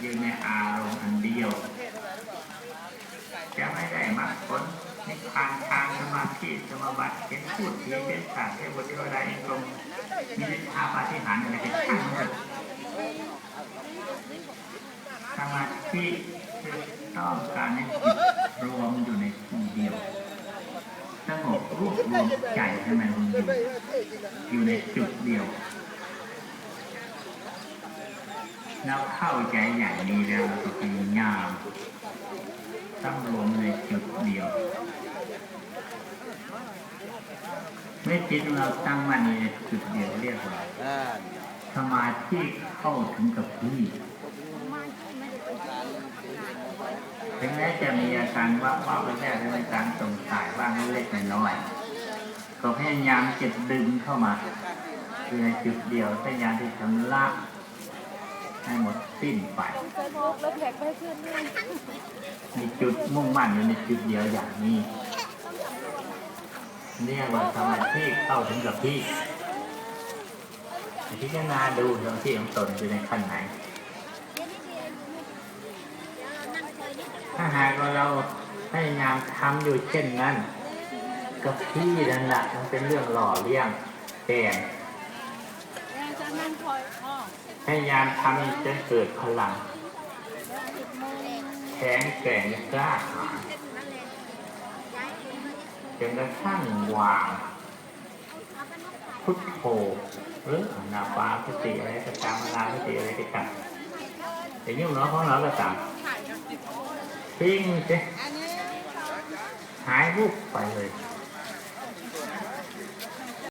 อยู่ในอารมณ์อันเดียว จะไม่ได้มรรคผลนิพพานทางสมาธิสมาบัติเป็นพูดผีเป็นสัตว์เป็นบุตรเทวดาเองกรมมีฤทธิ์อาปาฏิหาริย์อะไรเป็นช่างหมดสมาธิคือต้องการให้จิตรวมอยู่ในที่เดียวสงบรวบรวมใจให้มันอยู่อยู่ในจุดเดียว แล้วเข้าใจอย่างนี้แล้วก็พยายามต้องรวมในจุดเดียวไม่จิตเราตั้งมันในจุดเดียวเรียกว่าสมาธิเข้าถึงกับที่ถึงแม้จะมีอาการว่าว่าไปแรกและอาการสงสัยบ้างเล็กน้อยก็พยายามจะดึงเข้ามาคือในจุดเดียวพยายามที่ชำระ ให้หมดสิ้นไปเฟซบุ๊กแล้วแท็กไปเพื่อนด้วยมีจุดมุ่งมั่นอยู่ในจุดเดียวอย่างนี้เรียกว่าสมาธิเข้าถึงกับที่พิจารณาดูตรงที่ของตนอยู่ในขั้นไหน ถ้าหากว่าเราพยายามทำอยู่เช่นนั้น กับที่นั่นแหละมันเป็นเรื่องหล่อเลี้ยงแต่ง ยังจะนั่งคอยอ๋อ พยายามทำจนเกิดพลังสิบโมงแข็งแกร่งกล้าหาญจนกระทั่งวาง พุทโธหรืออนาปาสติอะไรก็ตามอนาสติอะไรก็ตามแต่ยุ่งเนาะของเราก็ตามทิ้งเสียหายวุบไปเลย